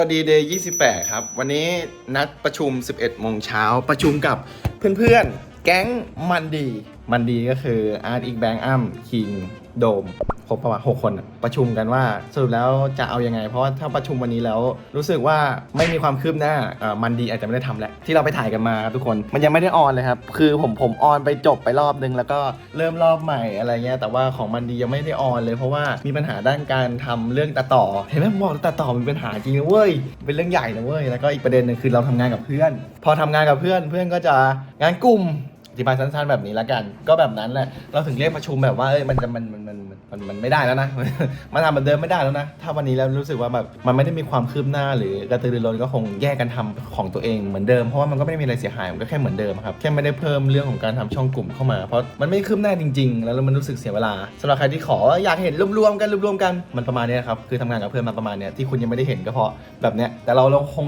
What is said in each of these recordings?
สวัสดีเดย์28 ครับ วันนี้นัดประชุม 11 โมงเช้าประชุมกับเพื่อนๆ แก๊งมันดี มันดีก็คืออาร์ตอีกแบงค์อัมคิง โดมครบประมาณ6คนอะประชุมกันว่าสรุปแล้วจะเอายังไง เพราะว่าถ้าประชุมวันนี้แล้วรู้สึกว่าไม่มีความคืบหน้ามันดีอาจจะไม่ได้ทำแล้ว ที่เราไปถ่ายกันมาครับทุกคนมันยังไม่ได้ออนเลยครับคือผมผมออนไปจบไปรอบนึงแล้วก็เริ่มรอบใหม่อะไรเงี้ยแต่ว่าของมันดียังไม่ได้ออนเลยเพราะว่ามีปัญหาด้านการทำเรื่องตัดต่อเห็นไหมผมบอกตัดต่อมันเป็นปัญหาจริงนะเว้ยเป็นเรื่องใหญ่นะเว้ยแล้วก็อีกประเด็นหนึงคือเราทำงานกับเพื่อน พอทำงานกับเพื่อนเพื่อนก็จะงานกลุ่ม ธิบายสั้นๆแบบนี้ละกัน ก็แบบนั้นแหละ เราถึงเรียกประชุมแบบว่าเอ้ยมันจะมันมันมันมันมันไม่ได้แล้วนะ มันทำเหมือนเดิมไม่ได้แล้วนะ ถ้าวันนี้แล้วรู้สึกว่าแบบมันไม่ได้มีความคืบหน้าหรือกระตือรือร้นก็คงแยกกันทำของตัวเองเหมือนเดิม เพราะว่ามันก็ไม่ได้มีอะไรเสียหาย มันก็แค่เหมือนเดิมครับ แค่ไม่ได้เพิ่มเรื่องของการทำช่องกลุ่มเข้ามา เพราะมันไม่คืบหน้าจริง ๆ แล้วมันรู้สึกเสียเวลาสำหรับใครที่ขออยากเห็นรวมๆกันรวมๆกัน มันประมาณนี้ครับ คือทำงานกับเพื่อนมาประมาณเนี้ยที่คุณยังไม่ได้เห็นก็เพราะแบบเนี้ย แต่เราลงคง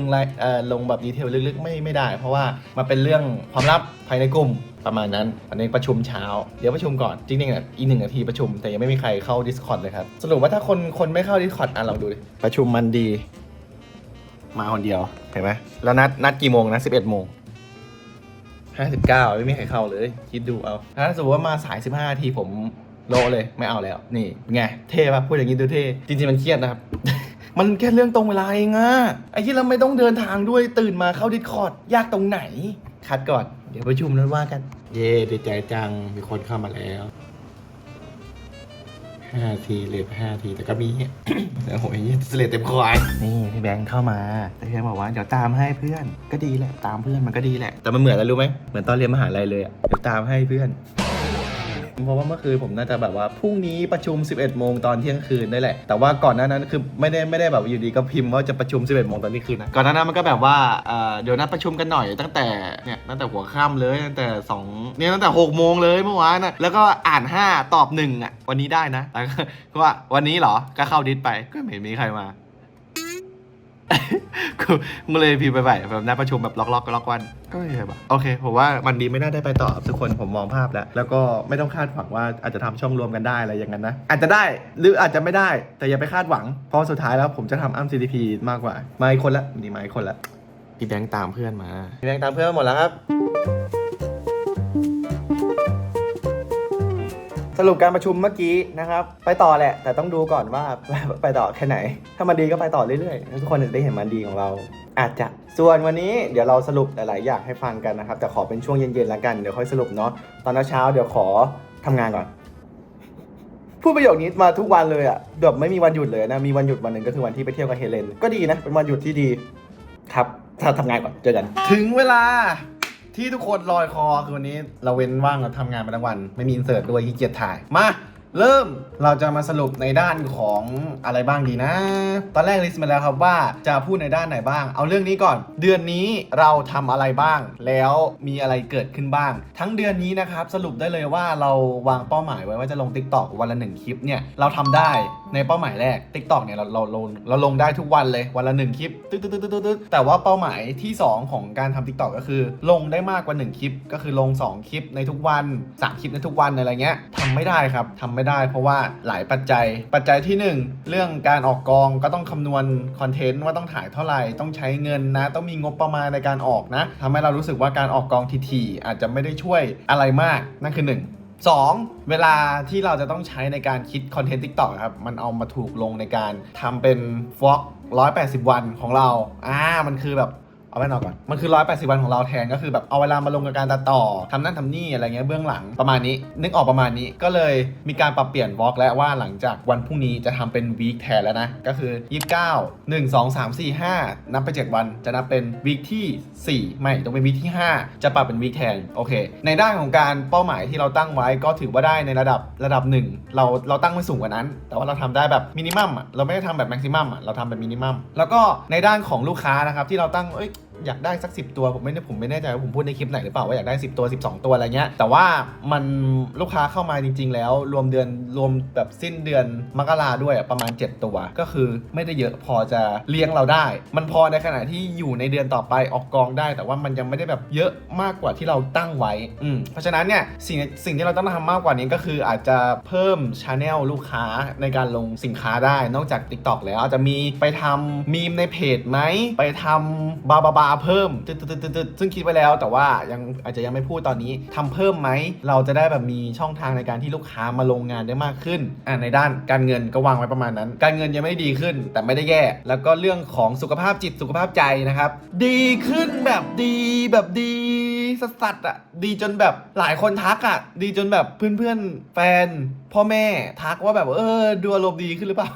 ลงแบบดีเทลลึกๆไม่ไม่ได้ เพราะว่ามันเป็นเรื่องความลับภายในกลุ่มประมาณนั้นอันนี้ประชุมเช้า เดี๋ยวประชุมก่อน จริงๆอะอีกหนึ่งนาทีประชุม แต่ยังไม่มีใครเข้า Discord เลยครับ สรุปว่าถ้าคนคนไม่เข้า Discord อะลองดูดิประชุมมันดี มาคนเดียวเห็นไหมแล้วนัดนัดกี่โมงนะ11โมง59ไม่มีใครเข้าเลย คิดดูเอา ถ้าสมมติว่ามาสาย15นาทีผมโลเลยไม่เอาแล้ว นี่เป็นไงเท่ปะพูดอย่างนี้ดูเท่จริงๆมันเครียดนะครับ มันแค่เรื่องตรงเวลาเองอะไอ้ที่เราไม่ต้องเดินทางด้วยตื่นมาเข้าดิสคอร์ดยากตรงไหน คัดก่อน เดี๋ยวประชุมนั้นว่ากัน เย่ดีใจจัง มีคนเข้ามาแล้วห้าทีเลทห้าทีแต่ก็มี โอ้โหเหี้ยสเลทเต็มคอยนี่พี่แบงค์เข้ามาแต่พี่แบงค์บอกว่าเดี๋ยวตามให้เพื่อนก็ดีแหละ ตามเพื่อนมันก็ดีแหละ แต่มันเหมือนอะไรรู้ไหมเหมือนตอนเรียนมหาลัยเลยอะเดี๋ยวตามให้เพื่อน เพราะว่าเมื่อคืนผมน่าจะแบบว่าพรุ่งนี้ประชุม 11 โมงตอนเที่ยงคืนได้แหละ แต่ว่าก่อนหน้านั้นคือไม่ได้ไม่ได้แบบอยู่ดีก็พิมพ์ว่าจะประชุม 11 โมงตอนเที่ยงคืนนะ ก่อนหน้านั้นมันก็แบบว่าเอ่อเดี๋ยวนัดประชุมกันหน่อยตั้งแต่เนี่ยตั้งแต่หัวค่ำเลยตั้งแต่2เนี่ยตั้งแต่ 6 โมงเลยเมื่อวานนะแล้วก็อ่าน 5 ตอบ1อะวันนี้ได้นะแล้วก็ก็ว่าวันนี้เหรอก็เข้าดิสไปก็ไม่เห็นมีใครมา กูกูเลยพิมพ์ไปไปแบบนัดประชุมแบบล็อกๆก็ล็อกวันก็ไม่ใช่ปะโอเคผมว่ามันดีไม่น่าได้ไปต่อครับทุกคนผมมองภาพแล้ว แล้วก็ไม่ต้องคาดหวังว่าอาจจะทำช่องรวมกันได้อะไรอย่างนั้นนะ อาจจะได้หรืออาจจะไม่ได้ แต่อย่าไปคาดหวัง เพราะสุดท้ายแล้วผมจะทำอ้ำ CDP มากกว่ามาอีกคนละนี่มาอีกคนละพี่แบงค์ตามเพื่อนมาพี่แบงค์ตามเพื่อนมาหมดแล้วครับ สรุปการประชุมเมื่อกี้นะครับ ไปต่อแหละ แต่ต้องดูก่อนว่าไปต่อแค่ไหน ถ้ามันดีก็ไปต่อเรื่อยๆทุกคนจะได้เห็นมันดีของเรา อาจจะส่วนวันนี้เดี๋ยวเราสรุปหลายๆอย่างให้ฟังกันนะครับแต่ขอเป็นช่วงเย็นๆแล้วกันเดี๋ยวค่อยสรุปเนาะตอนเช้าเดี๋ยวขอทำงานก่อนพูดประโยคนี้มาทุกวันเลยอะแบบไม่มีวันหยุดเลยนะ มีวันหยุดวันหนึ่งก็คือวันที่ไปเที่ยวกับเฮเลน ก็ดีนะ เป็นวันหยุดที่ดี ครับ ถ้าทำงานก่อน เจอกัน ถึงเวลา ที่ทุกคนลอยคอคือวันนี้เราเว้นว่างเราทำงานมาทั้งวัน ไม่มีอินเสิร์ตด้วยขี้เกียจถ่ายมา เริ่มเราจะมาสรุปในด้านของอะไรบ้างดีนะ ตอนแรกลิสต์มาแล้วครับว่าจะพูดในด้านไหนบ้าง เอาเรื่องนี้ก่อน เดือนนี้เราทำอะไรบ้าง แล้วมีอะไรเกิดขึ้นบ้าง ทั้งเดือนนี้นะครับสรุปได้เลยว่าเราวางเป้าหมายไว้ว่าจะลง Tik t o อกวันละหนึ่งคลิปเนี่ยเราทำได้ในเป้าหมายแรก Tik t o อกเนี่ยเราเราเราเราลงได้ทุกวันเลยวันละหนึ่งคลิปตึ๊ดตึ๊ดตึ๊ดตึ๊ดตึ๊ดแต่ว่าเป้าหมายที่ 2 ของการทำ Tik t o อกก็คือ ลงได้มากกว่า 1 คลิป ก็คือลง 2 คลิปในทุกวัน 3 คลิปในทุกวันอะไรเงี้ยทำไม่ได้ครับทำไม่ได้ เพราะว่าหลายปัจจัย ปัจจัยที่ 1 เรื่องการออกกองก็ต้องคำนวณคอนเทนต์ว่าต้องถ่ายเท่าไหร่ต้องใช้เงินนะ ต้องมีงบประมาณในการออกนะทำให้เรารู้สึกว่าการออกกองทีๆอาจจะไม่ได้ช่วยอะไรมากนั่นคือ 1 2 เวลาที่เราจะต้องใช้ในการคิดคอนเทนต์ TikTok ครับ มันเอามาถูกลงในการทำเป็นฟล็อก180 วันของเรา อ่า มันคือแบบ เอาไว้นอกก่อน มันคือ 180 วันของเราแทนก็คือแบบเอาเวลามาลงกับการตัดต่อทำนั่นทำนี่อะไรเงี้ยเบื้องหลังประมาณนี้ นึกออกประมาณนี้ก็เลยมีการปรับเปลี่ยนวอล์กแล้วว่าหลังจากวันพรุ่งนี้จะทำเป็นวีคแทนแล้วนะ ก็คือ 29 1 2 3 4 5 นับไป 7 วันจะนับเป็นวีคที่ 4 ไม่ต้องเป็นวีคที่ 5 จะปรับเป็นวีคแทนโอเค ในด้านของการเป้าหมายที่เราตั้งไว้ก็ถือว่าได้ในระดับระดับหนึ่งเราเราตั้งไว้สูงกว่านั้น แต่ว่าเราทำได้แบบมินิมัมอะเราไม่ได้ทำแบบแม็กซิมัมอะเราทำแบบมินิมัมแล้วก็ในด้านของลูกค้านะครับที่เราตั้งเอ้ย อยากได้สัก 10 ตัวผมไม่ได้ผมไม่แน่ใจว่าผมพูดในคลิปไหนหรือเปล่าว่าอยากได้ 10 ตัว 12 ตัวอะไรเงี้ยแต่ว่ามันลูกค้าเข้ามาจริง ๆ แล้ว รวมเดือนรวมแบบสิ้นเดือนมกราด้วยประมาณ 7 ตัว ก็คือไม่ได้เยอะพอจะเลี้ยงเราได้ มันพอในขณะที่อยู่ในเดือนต่อไปออกกองได้ แต่ว่ามันยังไม่ได้แบบเยอะมากกว่าที่เราตั้งไว้อืมเพราะฉะนั้นเนี่ยสิ่งสิ่งที่เราต้องทำมากกว่านี้ก็คืออาจจะเพิ่มช anel ลูกค้าในการลงสินค้าได้นอกจาก TikTok แล้วอาจจะมีไปทำมีมในเพจไหมไปทำบาบาบาเพิ่มตึ๊ดตึ๊ดตึ๊ดตึ๊ดซึ่งคิดไว้แล้ว แต่ว่ายังอาจจะยังไม่พูดตอนนี้ทำเพิ่มไหมเราจะได้แบบมีช่องทางในการที่ลูกค้ามาลงงานได้มากขึ้นอ่าในด้านการเงินก็วางไว้ประมาณนั้น การเงินยังไม่ได้ดีขึ้น แต่ไม่ได้แย่ แล้วก็เรื่องของสุขภาพจิตสุขภาพใจนะครับ ดีขึ้นแบบดีแบบดีสัสๆอะดีจนแบบหลายคนทักอะ ดีจนแบบเพื่อนๆแฟน พ่อแม่ทักว่าแบบเออดูอารมณ์ดีขึ้นหรือเปล่า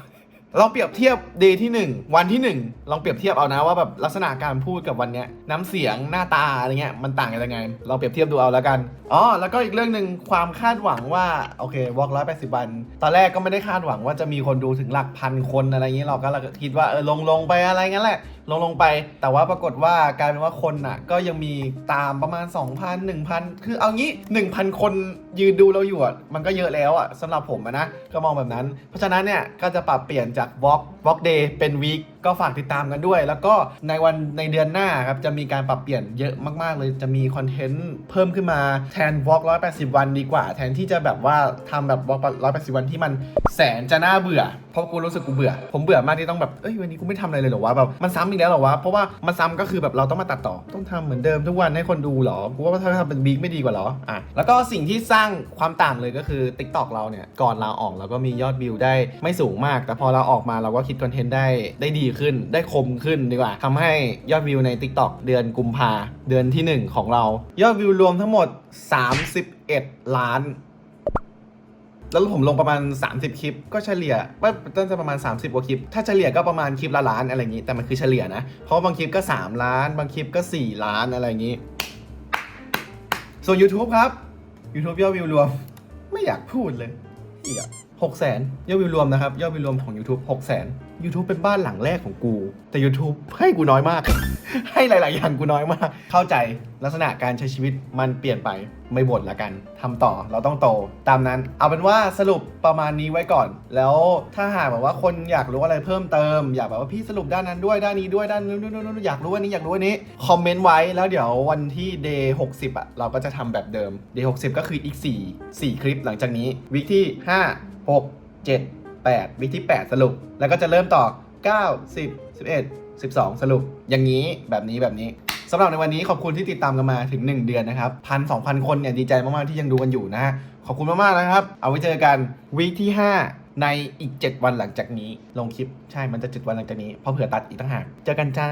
ลองเปรียบเทียบเดย์ที่ 1 วันที่ 1 ลองเปรียบเทียบเอานะว่าแบบลักษณะการพูดกับวันเนี้ยน้ำเสียงหน้าตาอะไรเงี้ยมันต่างกันยังไงลองเปรียบเทียบดูเอาแล้วกันอ๋อแล้วก็อีกเรื่องหนึ่งความคาดหวังว่าโอเควอล์กร้อยแปดสิบวันตอนแรกก็ไม่ได้คาดหวังว่าจะมีคนดูถึงหลักพันคนอะไรเงี้ยเราก็คิดว่าเออลงลงไปอะไรงั้นแหละ ลงลงไป แต่ว่าปรากฏว่ากลายเป็นว่าคนน่ะก็ยังมีตามประมาณ 2,000 1,000 คือเอางี้ 1,000 คนยืนดูเราอยู่อะมันก็เยอะแล้วอะสำหรับผมอะนะก็มองแบบนั้น เพราะฉะนั้นเนี่ยก็จะปรับเปลี่ยนจากาก Walk Walk Day เป็น Week ก็ฝากติดตามกันด้วย แล้วก็ในวันในเดือนหน้าครับจะมีการปรับเปลี่ยนเยอะมากๆ เลยจะมีคอนเทนต์เพิ่มขึ้นมาแทน Walk 180วันดีกว่า แทนที่จะแบบว่าทำแบบ Walk 180วันที่มันแสนจะน่าเบื่อ เพราะกูรู้สึกกูเบื่อ ผมเบื่อมากที่ต้องแบบเอ้ยวันนี้กูไม่ทำอะไรเลยหรอวะแบบมันซ้ำอีกแล้วหรอวะเพราะว่ามันซ้ำก็คือแบบเราต้องมาตัดต่อต้องทำเหมือนเดิมทุกวันให้คนดูเหรอกูว่าถ้าทำเป็นบิ๊กไม่ดีกว่าเหรออะแล้วก็สิ่งที่สร้างความต่างเลยก็คือ Tik t o อกเราเนี่ยก่อนลาออกเราก็มียอดวิวได้ไม่สูงมาก แต่พอเราออกมาเราก็คิดคอนเทนต์ได้ได้ดีขึ้น ได้คมขึ้นดีกว่าทำให้ยอดวิวใน Tik t o อกเดือนกุมภาเดือนที่หนึ่งของเรา ยอดวิวรวมทั้งหมด 31 ล้าน แล้วผมลงประมาณ 30 คลิป ก็เฉลี่ยว่าต้นจะประมาณ 30กว่าคลิป ถ้าเฉลี่ยก็ประมาณคลิปละล้านอะไรอย่างนี้ แต่มันคือเฉลี่ยนะ เพราะบางคลิปก็ 3 ล้าน บางคลิปก็ 4 ล้านอะไรอย่างนี้ ส่วน YouTube ครับ YouTube ยอดวิวรวม ไม่อยากพูดเลยเหี้ยหกแสนยอดวิวรวมนะครับ ยอดวิวรวมของ YouTube 6 0แสน YouTube เป็นบ้านหลังแรกของกู แต่ YouTube ให้กูน้อยมาก ให้หลาย ๆ อย่างกูน้อยมาก เข้าใจลักษณะการใช้ชีวิตมันเปลี่ยนไปไม่บ่นละกันทำต่อเราต้องโต ตามนั้น เอาเป็นว่าสรุปประมาณนี้ไว้ก่อน แล้วถ้าหากแบบว่าคนอยากรู้อะไรเพิ่มเติม อยากแบบว่าพี่สรุปด้านนั้นด้วยด้านนี้ด้วยด้านนู้นนู้นอยากรู้อันนี้อยากรู้อันนี้คอมเมนต์ไว้แล้วเดี๋ยววันที่ day 60 อะ เราก็จะทำแบบเดิม day 60 ก็คืออีก 4 4 คลิปหลังจากนี้วิกที่ 5 6 7 8 วิกที่ 8 สรุป แล้วก็จะเริ่มต่อ 9 10 11 12 สรุป อย่างนี้แบบนี้แบบนี้สำหรับในวันนี้ขอบคุณที่ติดตามกันมาถึง 1 เดือนนะครับพันสองพันคนเนี่ยดีใจมากๆที่ยังดูกันอยู่นะฮะขอบคุณมากๆนะครับ เอาไว้เจอกันวีคที่ 5 ในอีก 7 วันหลังจากนี้ ลงคลิปใช่มันจะ 7 วันหลังจากนี้เพราะเผื่อตัดอีกตั้งหากเจอกันจ้า